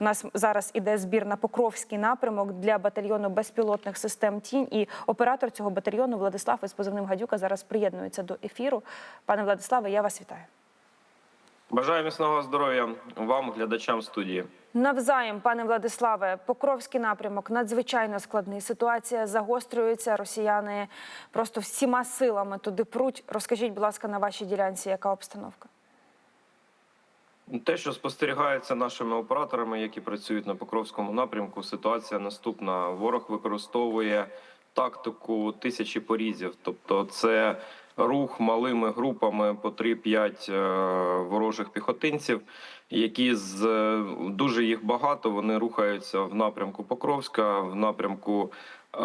У нас зараз іде збір на Покровський напрямок для батальйону безпілотних систем Тінь. І оператор цього батальйону Владислав із позивним Гадюка зараз приєднується до ефіру. Пане Владиславе, я вас вітаю. Бажаю міцного здоров'я вам, глядачам студії. Навзаєм, пане Владиславе, Покровський напрямок надзвичайно складний. Ситуація загострюється. Росіяни просто всіма силами туди пруть. Розкажіть, будь ласка, на вашій ділянці, яка обстановка? Те, що спостерігається нашими операторами, які працюють на Покровському напрямку, ситуація наступна: ворог використовує тактику тисячі порізів, тобто це рух малими групами по 3-5 е, ворожих піхотинців, які з е, дуже їх багато. Вони рухаються в напрямку Покровська, в напрямку е,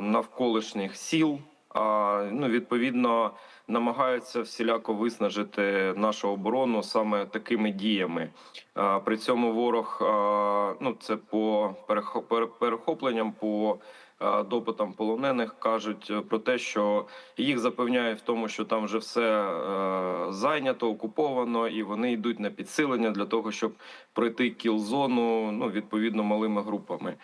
навколишніх сіл. А ну відповідно намагаються всіляко виснажити нашу оборону саме такими діями. При цьому ворог ну це по перехо- перехопленням, по допитам полонених кажуть про те, що їх запевняють в тому, що там вже все е, зайнято, окуповано, і вони йдуть на підсилення для того, щоб пройти кіл-зону ну відповідно малими групами.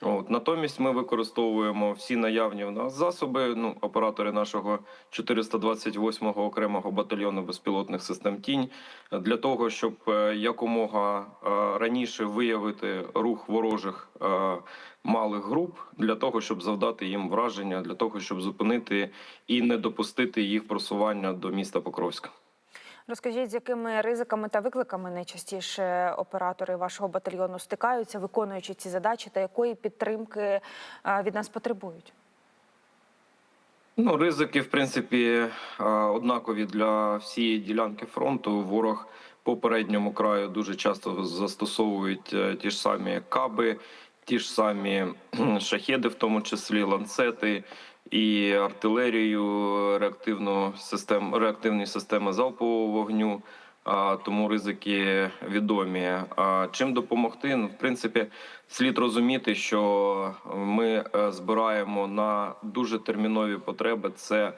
От натомість ми використовуємо всі наявні в нас засоби. Ну, оператори нашого 428-го окремого батальйону безпілотних систем Тінь для того, щоб е, якомога е, раніше виявити рух ворожих е, малих груп, для того, щоб завдати їм враження, для того, щоб зупинити і не допустити їх просування до міста Покровська. Розкажіть, з якими ризиками та викликами найчастіше оператори вашого батальйону стикаються, виконуючи ці задачі, та якої підтримки е, від нас потребують? Ну, ризики, в принципі, е, однакові для всієї ділянки фронту. Ворог по передньому краю дуже часто застосовують е, ті ж самі каби, ті ж самі шахеди, в тому числі ланцети і артилерію, реактивну систему, реактивні системи залпового вогню. Тому ризики відомі. А чим допомогти? Ну, в принципі, слід розуміти, що ми е, збираємо на дуже термінові потреби. Це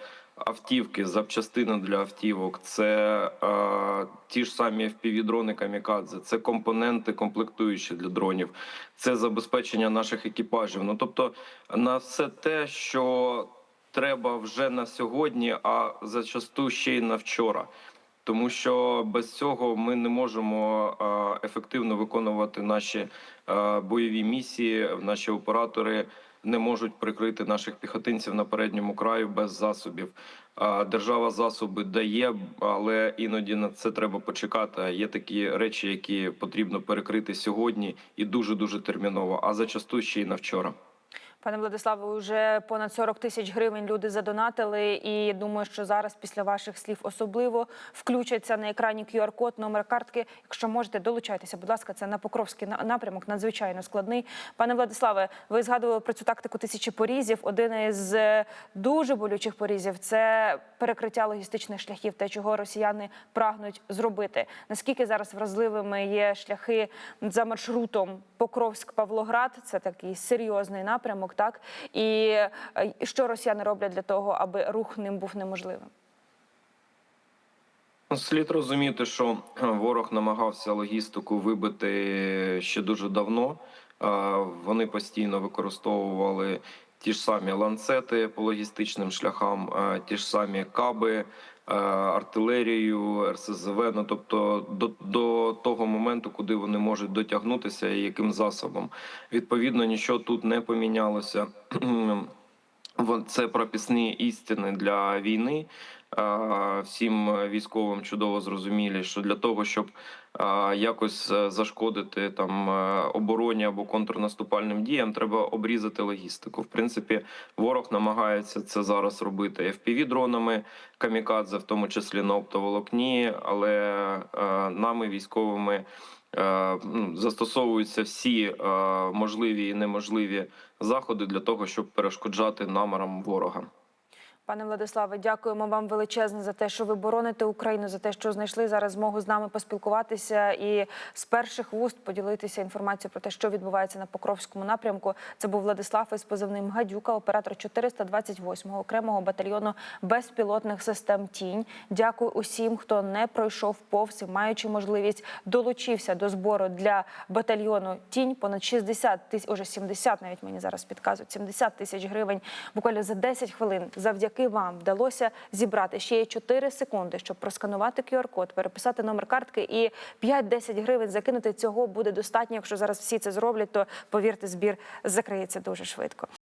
автівки, запчастини для автівок, це е, ті ж самі FPV-дрони камікадзе, це компоненти комплектуючі для дронів, це забезпечення наших екіпажів. Ну тобто на все те, що треба вже на сьогодні, а зачасту ще й на вчора. Тому що без цього ми не можемо е, ефективно виконувати наші е, бойові місії. Наші оператори не можуть прикрити наших піхотинців на передньому краю без засобів. Держава засоби дає, але іноді на це треба почекати. Є такі речі, які потрібно перекрити сьогодні, і дуже дуже терміново. А зачасту ще й на вчора. Пане Владиславе, вже понад 40 тисяч гривень люди задонатили, і думаю, що зараз після ваших слів особливо включаться на екрані QR-код, номер картки. Якщо можете, долучайтеся, будь ласка, це на Покровський напрямок, надзвичайно складний. Пане Владиславе, ви згадували про цю тактику тисячі порізів. Один із е, дуже болючих порізів це перекриття логістичних шляхів, те, чого росіяни прагнуть зробити. Наскільки зараз вразливими є шляхи за маршрутом Покровськ-Павлоград? Це такий серйозний напрямок, так і е, що росіяни роблять для того, аби рух ним був неможливим? Слід розуміти, що е, ворог намагався логістику вибити ще дуже давно. Е, Вони постійно використовували ті ж самі ланцети по логістичним шляхам, ті ж самі каби, е, артилерію, РСЗВ. Ну тобто до, до того моменту, куди вони можуть дотягнутися і яким засобом. Відповідно, нічого тут не помінялося. Це прописні істини для війни. Е, Всім військовим чудово зрозумілі, що для того, щоб е, якось е, зашкодити там е, обороні або контрнаступальним діям, треба обрізати логістику. В принципі, ворог намагається це зараз робити FPV-дронами камікадзе, в тому числі на оптоволокні, але е, нами військовими. Е, ну, Застосовуються всі е, можливі і неможливі заходи для того, щоб перешкоджати намірам ворога. Пане Владиславе, дякуємо вам величезне за те, що ви бороните Україну, за те, що знайшли зараз змогу з нами поспілкуватися і з перших вуст поділитися інформацією про те, що відбувається на Покровському напрямку. Це був Владислав із позивним Гадюка, оператор 428-го окремого батальйону безпілотних систем Тінь. Дякую усім, хто не пройшов повз маючи можливість долучився до збору для батальйону Тінь. Понад 60 тисяч, уже 70 навіть мені зараз підказують, 70 тисяч гривень. Буквально за 10 хвилин завдяки вам вдалося зібрати ще є 4 секунди, щоб просканувати QR-код, переписати номер картки і 5-10 гривень закинути. Цього буде достатньо. Якщо зараз всі це зроблять, то повірте, збір закриється дуже швидко.